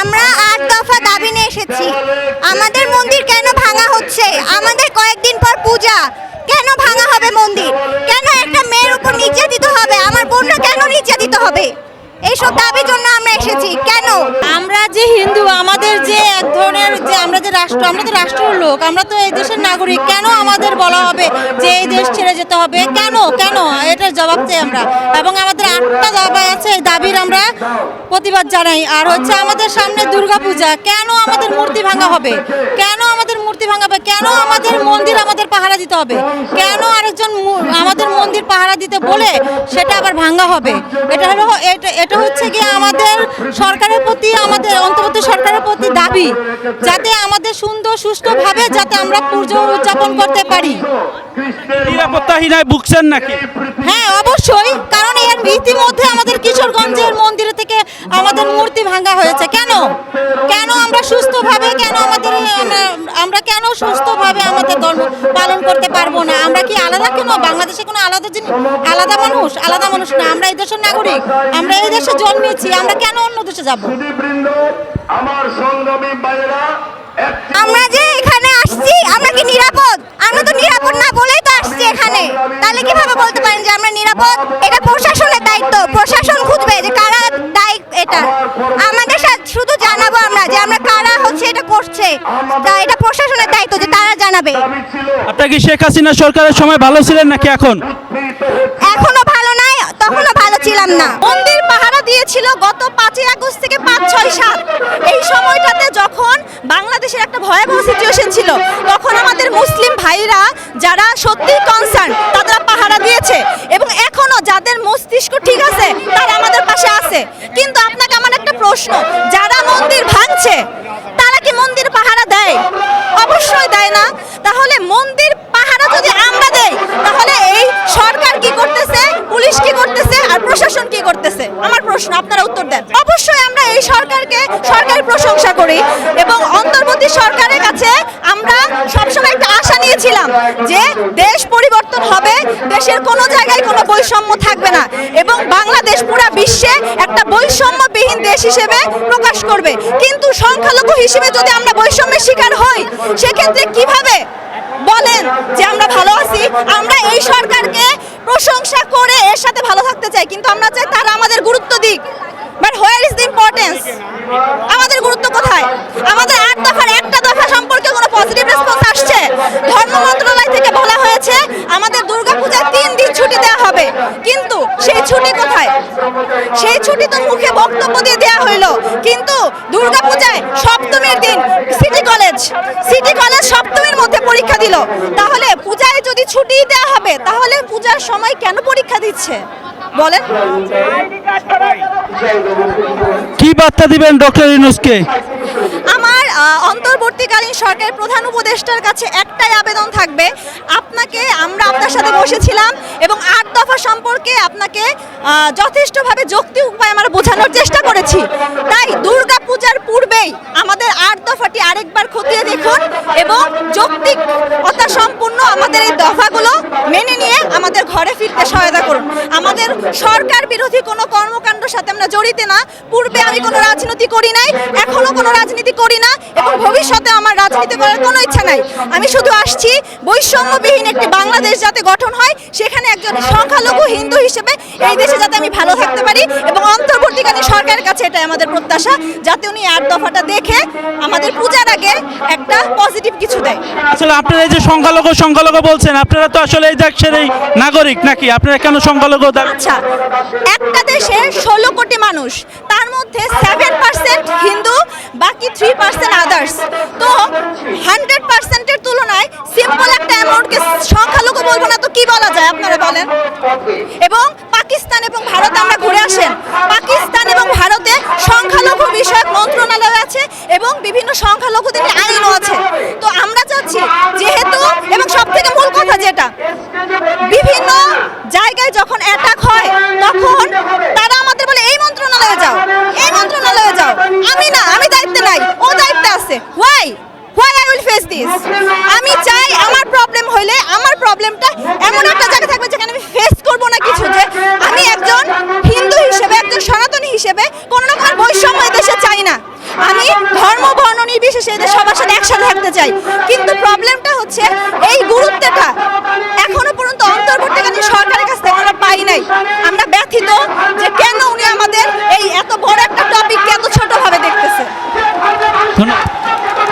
আমরা আট দফা দাবি নিয়ে এসেছি। আমাদের মন্দির কেন ভাঙা হচ্ছে? আমাদের কয়েকদিন পর পূজা। কেন ভাঙা হবে মন্দির? কেন একটা মেয়ের উপর নির্যাতিত হবে? আমার বোনরা কেন নির্যাতিত হবে? এইসব দাবির জন্য আমরা এসেছি। কেন? আমরা যে হিন্দু, আমাদের যে এক ধরনের যে আমরা যে রাষ্ট্র, আমরা তো রাষ্ট্রের লোক, আমরা তো এই দেশের নাগরিক। কেন আমাদের বলা হবে যে এই দেশ ছেড়ে যেতে হবে? কেন? কেন? এটার জবাব চাই আমরা। এবং আমাদের আটটা দাবি আছে, এই দাবির আমরা প্রতিবাদ জানাই। আর হচ্ছে আমাদের সামনে দুর্গাপূজা। কেন আমাদের মূর্তি ভাঙা হবে? কেন মূর্তি ভাঙা হবে কেন আমাদের মন্দির আমাদের পাহারা দিতে হবে? কেন আরেকজন আমাদের মন্দির পাহারা দিতে বলে সেটা আবার ভাঙা হবে? এটা হলো এটা হচ্ছে কি আমাদের সরকারের প্রতি আমাদের অন্তর্বর্তী সরকারের প্রতি দাবি যাতে আমাদের সুন্দর সুষ্ঠুভাবে যাতে আমরা পুজো উদযাপন করতে পারি। নিরাপত্তাহীনায় ভুগছেন নাকি? হ্যাঁ অবশ্যই কারণ এর ইতিমধ্যে আমাদের কিশোরগঞ্জের মন্দির থেকে আমাদের মূর্তি ভাঙা হয়েছে। কেন? কেন আমরা সুস্থভাবে কেন আমাদের আমরা- কেন সুস্থভাবে আমাদের ধর্ম পালন করতে পারব না? আমরা কি আলাদা কেন? বাংলাদেশে কোনো আলাদা জিনিস আলাদা মানুষ? আলাদা মানুষ না। আমরা এই দেশের নাগরিক। আমরা এই দেশে জন্মেছি। আমরা কেন অন্য দেশে যাব? আমরা যে এখানে আসছি তা এটা প্রশাসনের দায়িত্ব যে তারা জানাবে। ছিল। আপনার কি শেখ হাসিনা সরকারের সময় ভালো ছিলেন নাকি এখন? এখনও ভালো নাই তখনও ভালো ছিলাম না। মন্দির পাহারা দিয়েছিল গত পাঁচই আগস্ট থেকে পাঁচ ছয় সাত। এই সময়টাতে যখন বাংলাদেশের একটা ভয়াবহ সিচুয়েশন ছিল তখন আমাদের মুসলিম ভাইরা যারা সত্যি কনসার্ন তারা পাহারা দিয়েছে। এবং এখনও যাদের মস্তিষ্ক ঠিক আছে তারা আমাদের পাশে আছে। কিন্তু আপনাকে আমার একটা প্রশ্ন যারা মন্দির ভাঙছে তারা কি মন্দির পাহারা দেয় অবশ্যই দেয় না, তাহলে মন্দির পাহারা যদি আমরা দেই, তাহলে এই সরকার কি করতেছে? পুলিশ কি করতেছে? আর প্রশাসন কি করতেছে? আমার প্রশ্ন, আপনারা উত্তর দেন। অবশ্যই আমরা এই সরকারকে সরকার প্রশংসা করি এবং অন্তর্বর্তী সরকারের কাছে আমরা সবসময় একটা আশা নিয়েছিলাম যে দেশ হবে দেশের কোনো জায়গায় কোনো বৈষম্য থাকবে না এবং বাংলাদেশ পুরো বিশ্বে একটা বৈষম্যবিহীন দেশ হিসেবে প্রকাশ করবে। কিন্তু সংখ্যালঘু হিসেবে যদি আমরা বৈষম্যের শিকার হই, সেক্ষেত্রে কীভাবে বলেন যে আমরা ভালো আছি? আমরা এই সরকারকে প্রশংসা করে এর সাথে ভালো থাকতে চাই, কিন্তু আমরা চাই তারা আমাদের গুরুত্ব দিক। But where is the importance আমাদের গুরুত্ব কোথায়? আমাদের আট দফার একটা দফা সম্পর্কে কোনো পজিটিভ রেসপন্স আসছে ধর্ম মন্ত্রণালয় থেকে বলা হয়েছে আমাদের দুর্গাপূজায় তিন দিন ছুটি দেওয়া হবে। কিন্তু সেই ছুটি কোথায়? সেই ছুটি তো মুখে বক্তব্য দিয়ে দেওয়া হইল। কিন্তু দুর্গাপূজায় সপ্তমীর দিন সিটি কলেজ সিটি কলেজ সপ্তমীর মধ্যে পরীক্ষা দিল। তাহলে পূজায় যদি ছুটি দেওয়া হবে তাহলে পূজার সময় কেন পরীক্ষা দিচ্ছে? বলেন। কি বার্তা দিবেন ডক্টর আহ, অন্তর্বর্তীকালীন সরকারের প্রধান উপদেষ্টার কাছে একটাই আবেদন থাকবে। আপনাকে, আমরা আপনার সাথে বসেছিলাম এবং আট দফা সম্পর্কে আপনাকে যথেষ্টভাবে যৌক্তিক উপায় আমরা বোঝানোর চেষ্টা করেছি। তাই দুর্গা পূজার পূর্বেই আমাদের আট দফাটি আরেকবার খতিয়ে দেখুন এবং যৌক্তিকতা সম্পূর্ণ আমাদের এই দফাগুলো মেনে নিয়ে আমাদের ঘরে ফিরতে সহায়তা করুন আমাদের সরকার বিরোধী কোনো আমরা জড়িত না। পূর্বে আমি কোনো রাজনীতি করি নাই এখনও কোনো রাজনীতি করি না এবং ভবিষ্যতে আমার রাজনীতি করার কোনো ইচ্ছা নাই। আমি শুধু আসছি বৈষম্যবিহীন একটি বাংলাদেশ যাতে গঠন হয় সেখানে একজন সংখ্যালঘু হিন্দু হিসেবে এই দেশে যাতে আমি ভালো থাকতে পারি এবং অন্তর্বর্তীকালীন সরকারের কাছে এটাই আমাদের প্রত্যাশা যাতে উনি আট দফাটা দেখে আমাদের পূজার আগে একটা পজিটিভ কিছু দেয়। আসলে আপনারা এই যে সংখ্যালঘু সংখ্যালঘু বলছেন আপনারা তো আসলে এই দেশের এই নাগরিক নাকি? আপনারা কেন সংখ্যালঘু? আচ্ছা একটা দেশে ষোলো কোটি মানুষ। তার মধ্যে সেভেন পার্সেন্ট হিন্দু, বাকি থ্রি পার্সেন্ট আদার্স তো হান্ড্রেড পার্সেন্টের তুলনায় সিম্পল একটা অ্যামাউন্টকে সংখ্যালঘু বলব না তো কি বলা যায় আপনারা বলেন? এবং পাকিস্তান এবং ভারত আমরা ঘুরে আসেন। পাকিস্তান এবং ভারতে সংখ্যালঘু বিষয়ক মন্ত্রণালয় আছে এবং বিভিন্ন সংখ্যালঘুদের আইনও আছে। তো আমরা চাচ্ছি যেহেতু এবং সব থেকে মূল কথা যেটা, বিভিন্ন জায়গায় যখন অ্যাটাক হয়, তখন তারা আমাদের বলে এই মন্ত্রণালয়ে যাও এই মন্ত্রণালয়ে যাও আমি না আমি দায়িত্বে নাই ও দায়িত্বে আছে। Why why I will face this আমি চাই আমার প্রবলেম হইলে আমার প্রবলেমটা এমন একটা জায়গা থাকবে যেখানে আমি ফেস করব না কিছু, যে আমি একজন হিন্দু হিসেবে, একজন সনাতনী হিসেবে কোনো রকম বৈষম্য এদেশে চাই না। আমি ধর্ম, বর্ণ নির্বিশেষে এদের সবার সাথে একসাথে থাকতে চাই। কিন্তু প্রবলেমটা হচ্ছে এই গুরুত্বটা এখনও পর্যন্ত অন্তর্বর্তীকালীন সরকারের কাছ থেকে আমরা পাই নাই। আমরা ব্যথিত